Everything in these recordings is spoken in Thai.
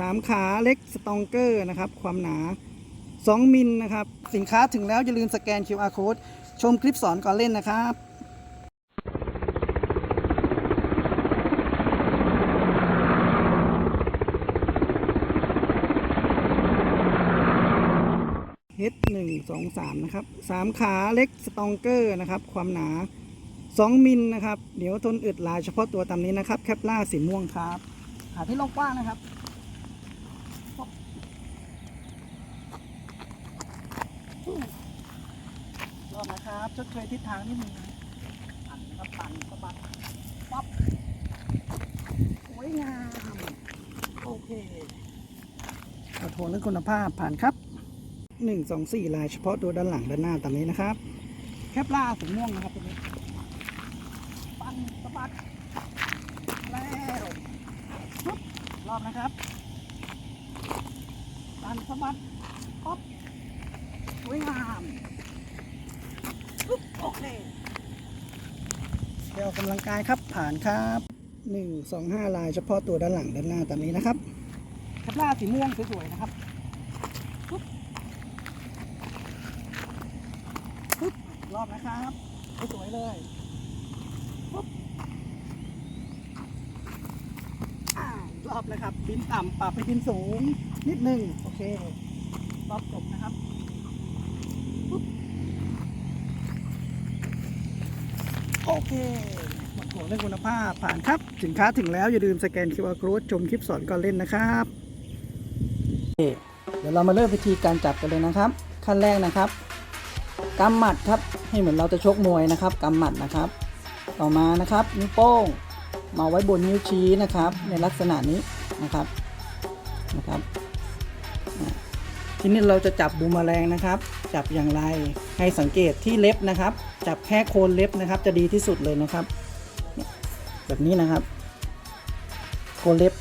สามขาเล็กสตองเกอร์นะครับ ความหนา 2 มิลนะครับ สินค้าถึงแล้วอย่าลืมสแกน QR code ชมคลิปสอนก่อนเล่นนะครับเฮดหนึ่งสองสามนะครับสามขาเล็กสตองเกอร์นะครับ ความหนา 2 มิลนะครับ เดี๋ยวทนอึดลายเฉพาะตัวตามนี้นะครับ แคปล่าสีม่วงครับ หาที่ลงกว้างนะครับ อบนะครับชดเชยทิศทางนิดนึงปั่นครับปั่นสะบัดป๊อปสวยงามโอเคขอโทษเรื่องคุณภาพผ่านครับหนึ่งสองสี่ลายเฉพาะตัวด้านหลังด้านหน้าตามนี้นะครับ แคปล่าสีม่วงนะครับตัวนี้ปั่นสะบัดแล้วปุ๊บรอบนะครับปั่นสะบัดป๊อปสวยงาม โอเคเดี๋ยวออกกำลังกายครับผ่านครับหนึ่งสองห้าลายเฉพาะตัวด้านหลังด้านหน้าตามนี้นะครับคับล่าสีม่วงสวยๆนะครับปุ๊บปุ๊บรอบนะครับสวยๆเลยปุ๊บรอบนะครับบินต่ำปรับไปบินสูงนิดนึงโอเครอบจบนะครับ โอเคหมดห่วงเรื่องคุณภาพผ่านครับ สินค้าถึงแล้วอย่าลืมสแกน QR code ชมคลิปสอนก่อนเล่นนะครับเดี๋ยวเรามาเริ่มวิธีการจับกันเลยนะครับ ขั้นแรกนะครับกำหมัดครับให้เหมือนเราจะชกมวยนะครับกำหมัดนะครับ ต่อมานะครับนิ้วโป้งมาไว้บนนิ้วชี้นะครับ ในลักษณะนี้นะครับนะครับ ทีนี้เราจะจับบูมแมลงนะครับ จับอย่างไร ให้สังเกตที่เล็บนะครับ จับแค่โคนเล็บนะครับ จะดีที่สุดเลยนะครับ แบบนี้นะครับ โคนเล็บ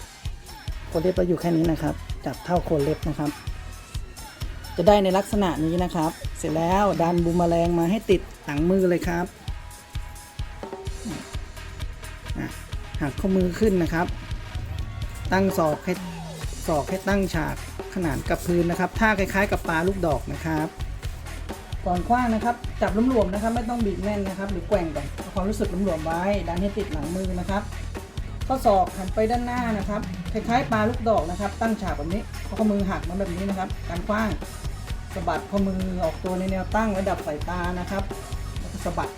โคนเล็บเราอยู่แค่นี้นะครับ จับเท่าโคนเล็บนะครับ จะได้ในลักษณะนี้นะครับ เสร็จแล้วดันบูมแมลงมาให้ติดหลังมือเลยครับหักข้อมือขึ้นนะครับ ตั้งศอกให้ศอกให้ตั้งฉากขนานกับพื้นนะครับ ท่าคล้ายๆ กับปลาลูกดอกนะครับ ก่อนคว้างนะครับ จับหลวมๆนะครับ ไม่ต้องบีบแน่นนะครับ หรือแกว่งก่อนเอาความรู้สึกหลวมๆไว้ดันให้ติดหลังมือนะครับ ข้อศอกหันไปด้านหน้านะครับคล้ายๆปลาลูกดอกนะครับ ตั้งฉากแบบนี้ข้อมือหักมาแบบนี้นะครับการคว้างสะบัดข้อมือออกตัวในแนวตั้งระดับสายตานะครับแล้วก็สะบัด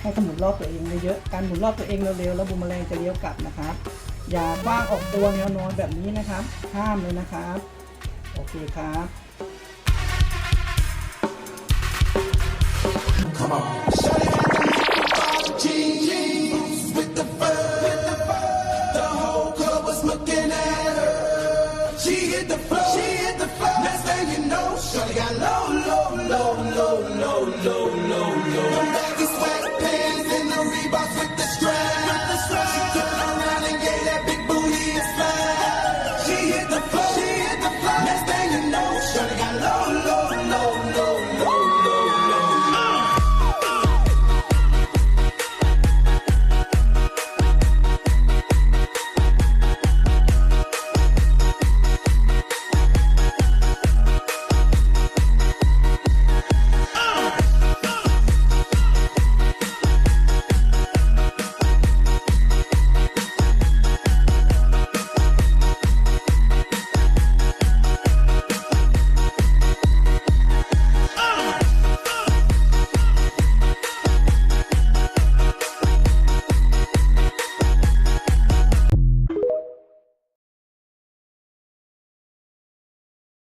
ให้หมุนรอบตัวเองเยอะๆการหมุนรอบตัวเองเร็วๆแล้วบุมแมลงจะเลี้ยวกลับนะครับ อย่าคว้างออกตัวแนวนอนแบบนี้นะครับ ห้ามเลยนะครับ โอเคครับ She hit the floor. She hit the floor. Next thing you know, Shorty got low, low, low, low, low, low.